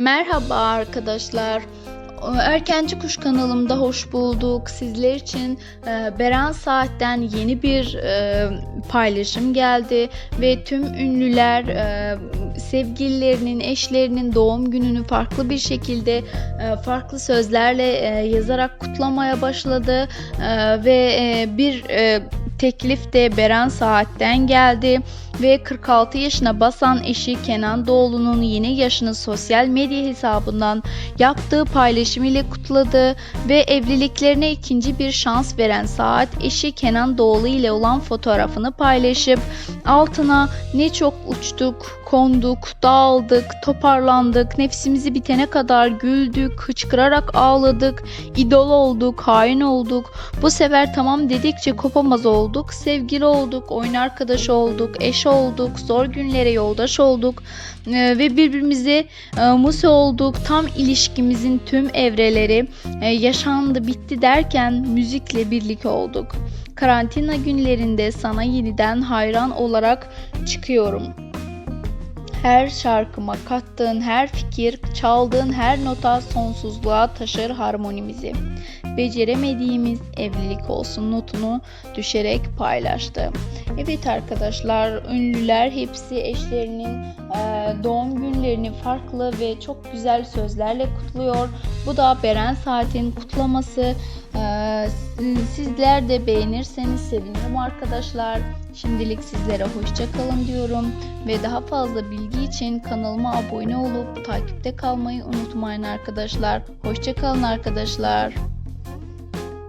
Merhaba arkadaşlar. Erkenci Kuş kanalımda hoş bulduk. Sizler için e, Beren Saat'ten yeni bir e, paylaşım geldi ve tüm ünlüler e, sevgililerinin, eşlerinin doğum gününü farklı bir şekilde e, farklı sözlerle e, yazarak kutlamaya başladı E, ve e, bir e, teklif de Beren Saat'ten geldi ve 46 yaşına basan eşi Kenan Doğulu'nun yeni yaşını sosyal medya hesabından yaptığı paylaşım ile kutladı ve evliliklerine ikinci bir şans veren Saat eşi Kenan Doğulu ile olan fotoğrafını paylaşıp altına ne çok uçtuk, konduk, dağıldık, toparlandık, nefsimizi bitene kadar güldük, hıçkırarak ağladık, idol olduk, hain olduk. Bu sefer tamam dedikçe kopamaz olduk, sevgili olduk, oyun arkadaşı olduk, eş olduk, zor günlere yoldaş olduk Ee, ve birbirimize e, muse olduk. Tam ilişkimizin tüm evreleri e, yaşandı, bitti derken müzikle birlik olduk. Karantina günlerinde sana yeniden hayran olarak çıkıyorum. Her şarkıma kattığın her fikir, çaldığın her nota sonsuzluğa taşır harmonimizi. Beceremediğimiz evlilik olsun notunu düşerek paylaştı. Evet arkadaşlar, ünlüler hepsi eşlerinin e, doğum günlerini farklı ve çok güzel sözlerle kutluyor. Bu da Beren Saat'in kutlaması. E, sizler de beğenirseniz sevinirim arkadaşlar. Şimdilik sizlere hoşça kalın diyorum ve daha fazla bilgi için kanalıma abone olup takipte kalmayı unutmayın arkadaşlar. Hoşça kalın arkadaşlar.